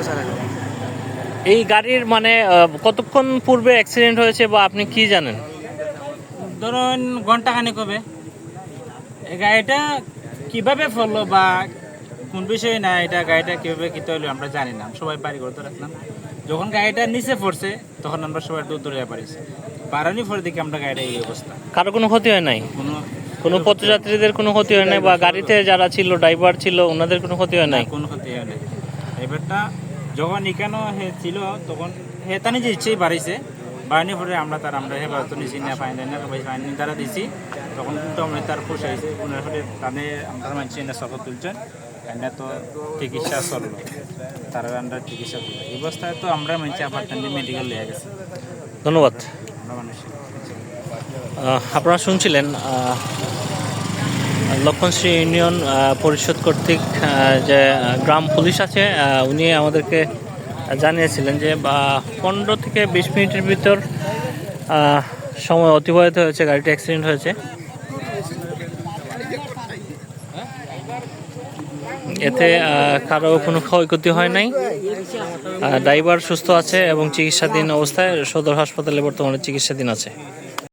বছর আগে এই গাড়ির মানে কতক্ষণ পূর্বে অ্যাক্সিডেন্ট হয়েছে বা আপনি কি জানেন? ধরুন ঘণ্টা খানেক হবে। এই গাড়িটা কীভাবে ফললো বা কোন বিষয়ে না এটা গাড়িটা কীভাবে কি হলো আমরা জানি না। সবাই বাড়ি করতে রাখলাম যখন গাড়িটা নিচে পড়ছে তখন আমরা সবাই দূর দূরে পারিছি বারানি পরে দেখি আমরা গাড়িটা এই অবস্থা। কারও কোনো ক্ষতি হয় নাই? কোনো কোনো পথযাত্রীদের কোনো ক্ষতি হয় নাই বা গাড়িতে যারা ছিল ড্রাইভার ছিল ওনাদের কোনো ক্ষতি হয় নাই? কোনো ক্ষতি হয় নাই। এবারটা যখন এখানে হে ছিল তখন হে তানি যে ইচ্ছেই বাড়িছে বাড়ানি পরে আমরা তার আমরা হে বাড়তো নিছি না ফাইন না ফাইন দ্বারা দিছি। তখন উল্টো আমরা তার খুশ হয়েছে। উনার পরে তাদের আমরা মানছি না সফর তুলছেন এনে তো চিকিৎসা চলল তার আমরা চিকিৎসা করল এই অবস্থায় তো আমরা মানছি আবার তাদের মেডিকেল লিয়ে গেছে। ধন্যবাদ। আমরা মানুষ। আপনারা শুনছিলেন লক্ষণশ্রী ইউনিয়ন পরিষদ কর্তৃক যে গ্রাম পুলিশ আছে উনি আমাদেরকে জানিয়েছিলেন যে পনেরো থেকে বিশ মিনিটের ভিতর সময় অতিবাহিত হয়েছে, গাড়িটি অ্যাক্সিডেন্ট হয়েছে। এতে কারও কোনো ক্ষয়ক্ষতি হয় নাই। ড্রাইভার সুস্থ আছে এবং চিকিৎসাধীন অবস্থায় সদর হাসপাতালে বর্তমানে চিকিৎসাধীন আছে।